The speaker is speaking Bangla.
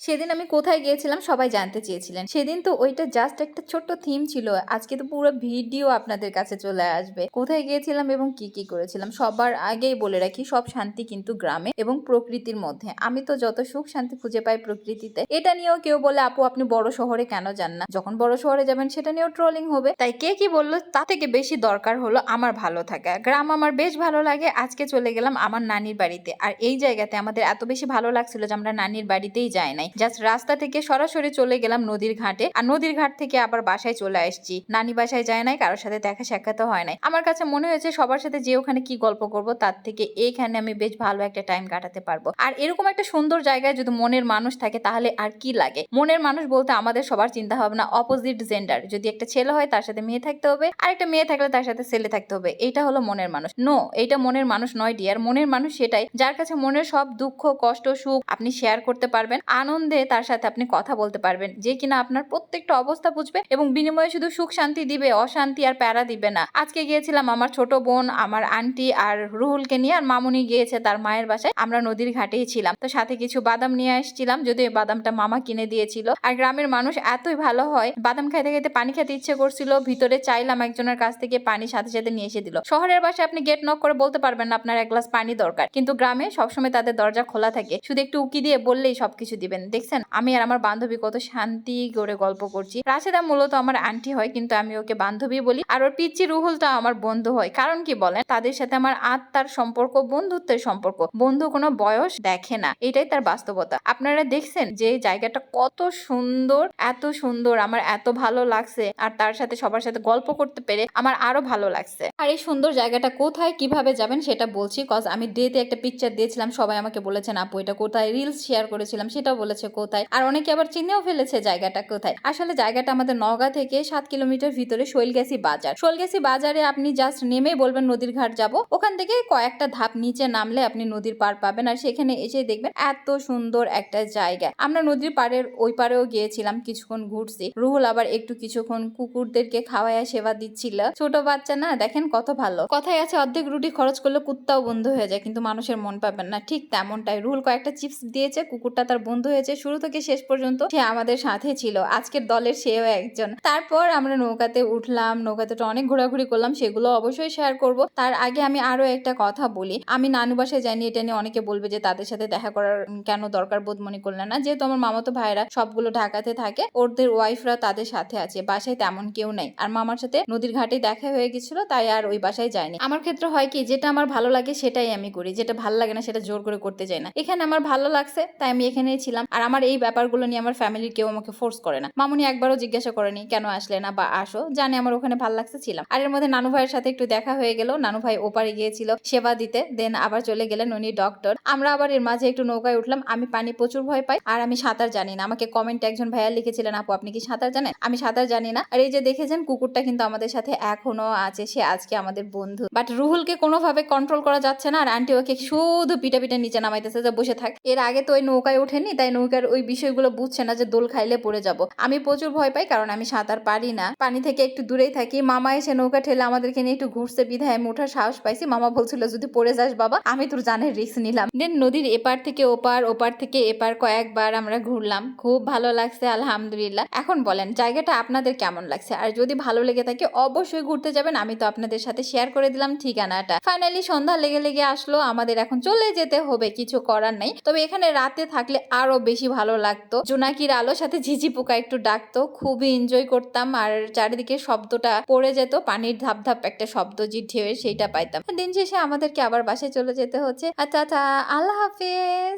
সেদিন আমি কোথায় গিয়েছিলাম সবাই জানতে চেয়েছিলেন। সেদিন তো ওইটা জাস্ট একটা ছোট্ট থিম ছিল। আজকে তো পুরো ভিডিও আপনাদের কাছে চলে আসবে। কোথায় গিয়েছিলাম এবং কি কি করেছিলাম সবার আগেই বলে রাখি, সব শান্তি কিন্তু গ্রামে এবং প্রকৃতির মধ্যে। আমি তো যত সুখ শান্তি খুঁজে পাই প্রকৃতিতে। এটা নিয়েও কেউ বলে, আপু, আপনি বড় শহরে কেন যান না? যখন বড় শহরে যাবেন, সেটা নিয়েও ট্রোলিং হবে। তাই কে কি বলল, তা থেকে বেশি দরকার হলো আমার ভালো থাকা। গ্রাম আমার বেশ ভালো লাগে, আজকে চলে গেলাম আমার নানির বাড়িতে। আর এই জায়গাতে আমাদের এত বেশি ভালো লাগছিল যে আমরা নানির বাড়িতেই যাই নাই। জাস্ট রাস্তা থেকে সরাসরি চলে গেলাম নদীর ঘাটে। আর নদীর ঘাট থেকে আবার বাসায় চলে আসছি। নানি বাসায় যায় নাই, কারোর সাথে দেখা সাক্ষাৎ হয় নাই। আমার কাছে মনে হয়েছে সবার সাথে যে ওখানে কি গল্প করব, তার থেকে এইখানে আমি বেশ ভালো একটা টাইম কাটাতে পারব। আর এরকম একটা সুন্দর জায়গায় যদি মনের মানুষ থাকে, তাহলে আর কি লাগে? মনের মানুষ বলতে আমাদের সবার চিন্তা ভাবনা অপোজিট জেন্ডার যদি একটা ছেলে হয়, তার সাথে মেয়ে থাকতে হবে। আর একটা মেয়ে থাকলে তার সাথে ছেলে থাকতে হবে। এটা হলো মনের মানুষ। নো এইটা মনের মানুষ নয় ডিয়ার মনের মানুষ সেটাই, যার কাছে মনের সব দুঃখ, কষ্ট, সুখ আপনি শেয়ার করতে পারবেন। আনন্দে তার সাথে আপনি কথা বলতে পারবেন, যে কিনা আপনার প্রত্যেকটা অবস্থা বুঝবে এবং বিনিময়ে শুধু সুখ শান্তি দিবে, অশান্তি আর প্যারা দিবে না। আজকে গিয়েছিলাম আমার ছোট বোন, আমার আন্টি আর রুহুলকে নিয়ে, আর মামুনি গিয়েছে তার মায়ের বাসায়। আমরা নদীর ঘাটেই ছিলাম। তো সাথে কিছু বাদাম নিয়ে আসছিলাম, যদিও এই বাদামটা মামা কিনে দিয়েছিল। আর গ্রামের মানুষ এতই ভালো হয়, বাদাম খাইতে খাইতে পানি খেতে ইচ্ছে করছিল, ভিতরে চাইলাম একজনের কাছ থেকে পানি সাথে সাথে নিয়ে এসে দিল। শহরের বাসায় আপনি গেট নক করে বলতে পারবেন না, আপনার এক গ্লাস পানি দরকার। কিন্তু গ্রামে সবসময় তাদের দরজা খোলা থাকে। শুধু একটু উকি দিয়ে বললেই সবকিছু দিবেন। দেখছেন, আমি আর আমার বান্ধবী কত শান্তি করে গল্প করছি। রাশেদা মূলত আমার আন্টি হয়, কিন্তু আমি ওকে বান্ধবী বলি। আর ওর পিচ্ছি রুহুলটা আমার বন্ধু হয়। কারণ কি বলেন, তাদের সাথে আমার আত্মার সম্পর্ক, বন্ধুত্বের সম্পর্ক। বন্ধু কোনো বয়স দেখে না। এটাই তার বাস্তবতা। আপনারা দেখছেন যে জায়গাটা কত সুন্দর, এত সুন্দর। আমার এত ভালো লাগছে। আর তার সাথে, সবার সাথে গল্প করতে পেরে আমার আরও ভালো লাগছে। আর এই সুন্দর জায়গাটা কোথায়, কীভাবে যাবেন সেটা বলছি কজ আমি ডেতে একটা পিকচার দিয়েছিলাম। সবাই আমাকে বলেছেন, আপু, এটা কোথায়? রিলস শেয়ার করেছিলাম, সেটাও বলেছে কোথায়? আর অনেকে আবার চিনেও ফেলেছে জায়গাটা কোথায়? আসলে জায়গাটা আমাদের নগা থেকে সাত কিলোমিটার ভিতরে শৈলগাছি বাজার। শৈলগাছি বাজারে আপনি জাস্ট নেমেই বলবেন, নদীর ঘাট যাব। ওখান থেকে কয়েকটা ধাপ নিচে নামলে আপনি নদীর পার পাবেন। আর সেখানে এসে দেখবেন এত সুন্দর একটা জায়গা। আমরা নদীর পাড়ের ওই পারেও গিয়েছিলাম কিছুক্ষণ ঘুরছি। রুহুল আবার একটু কিছুক্ষণ কুকুরদেরকে খাওয়াইয়া সেবা দিচ্ছিল। ছোট বাচ্চা না, দেখেন কত ভালো। কথায় আছে, অর্ধেক রুটি খরচ করলে কুত্তাও বন্ধু হয়ে যায়, কিন্তু মানুষের মন পাবেন না। ঠিক তেমনটাই। রুহুল কয়েকটা চিপস দিয়েছে, কুকুরটা তার বন্ধু হয়েছে। শুরু থেকে শেষ পর্যন্ত সে আমাদের সাথে ছিল, আজকের দলের সেও একজন। তারপর আমরা নৌকাতে উঠলাম, নৌকাতে তো অনেক ঘোরাঘুরি করলাম, সেগুলো অবশ্যই শেয়ার করব। তার আগে আমি আরও একটা কথা বলি। আমি নানু বাসায় যাইনি, এটা নিয়ে অনেকে বলবে যে তাদের সাথে দেখা করার কেন দরকার বোধ মনে করলে না। যেহেতু আমার মামাতো ভাইরা সবগুলো ঢাকাতে থাকে, ওদের ওয়াইফরা তাদের সাথে আছে, বাসায় তেমন কেউ নাই। আর মামার সাথে নদীর ঘাটে দেখা হয়ে গেছিল, তাই আর ওই বাসায় যায়নি। আমার ক্ষেত্রে হয় কি, যেটা আমার ভালো লাগে সেটাই আমি করি, যেটা ভালো লাগে না সেটা জোর করে করতে যাই না। এখানে আমার ভালো লাগছে, তাই আমি এখানেই ছিলাম। আর আমার এই ব্যাপারগুলো নিয়ে আমার ফ্যামিলির কেউ আমাকে ফোর্স করে না। মামুনি একবারও জিজ্ঞাসা করেনি, কেন আসলে না বা আসো? জানে আমার ওখানে ভালো লাগছে ছিলাম। আর এর মধ্যে নানু ভাইয়ের সাথে একটু দেখা হয়ে গেল। নানু ভাই ওপারে গিয়েছিল সেবা দিতে দেন আবার চলে গেলেন উনি ডক্টর আমরা আবার এর মাঝে একটু নৌকায় উঠলাম। আমি পানি প্রচুর ভয় পাই আর আমি সাঁতার জানি না। আমাকে কমেন্টে একজন ভাইয়া লিখেছিলেন, আপু, আপনি কি সাঁতার জানেন? আমি সাঁতার জানি না। আর এই যে দেখেছেন, কুকুরটা কিন্তু আমাদের সাথে এখনও আছে। সে আজকে আমাদের বন্ধু। বাট রুহুলকে কোনোভাবে কন্ট্রোল করা যাচ্ছে না। আর আন্টি ওকে শুধু পিটা পিটা নিচে নামাইতেছে যে বসে থাক। এর আগে তো ওই নৌকায় ওঠেনি, তাই নৌকার ওই বিষয়গুলো বুঝছে না যে দোল খাইলে পড়ে যাব। আমি প্রচুর ভয় পাই কারণ আমি সাঁতার পারি না। পানি থেকে একটু দূরেই থাকি। মামা এসে নৌকা ঠেলে আমাদেরকে নিয়ে একটু ঘুরতে বিধায় আমি ওঠার সাহস পাইছি। মামা বলছিল, যদি পড়ে যাস বাবা, আমি তোর জানের রিস্ক নিলাম। দেন নদীর এপার থেকে ওপার ওপার থেকে এপার কয়েকবার আমরা ঘুরলাম। খুব ভালো লাগছে, আলহামদুলিল্লাহ। এখন বলেন, জায়গাটা আপনাদের কেমন লাগছে? আর যদি ভালো লেগে থাকে, অবশ্যই ঘুরতে যাবেন। আমি তো আপনাদের সাথে শেয়ার করে দিলাম ঠিকানাটা। ফাইনালি সন্ধ্যা লেগে লেগে আসলো। আমাদের এখন চলে যেতে হবে, কিছু করার নেই। তবে এখানে রাতে থাকলে আরও বেশি ভালো লাগতো। জোনাকির আলোর সাথে ঝিঝি পোকা একটু ডাকতো। খুবই এনজয় করতাম। আর চারিদিকে শব্দটা পড়ে যেত। পানির ধাপ ধাপ একটা শব্দ যে সেইটা পাইতাম। দিন শেষে আমাদেরকে আবার বাসায় চলে যেতে হচ্ছে। আচ্ছা আচ্ছা আল্লাহ হাফেজ।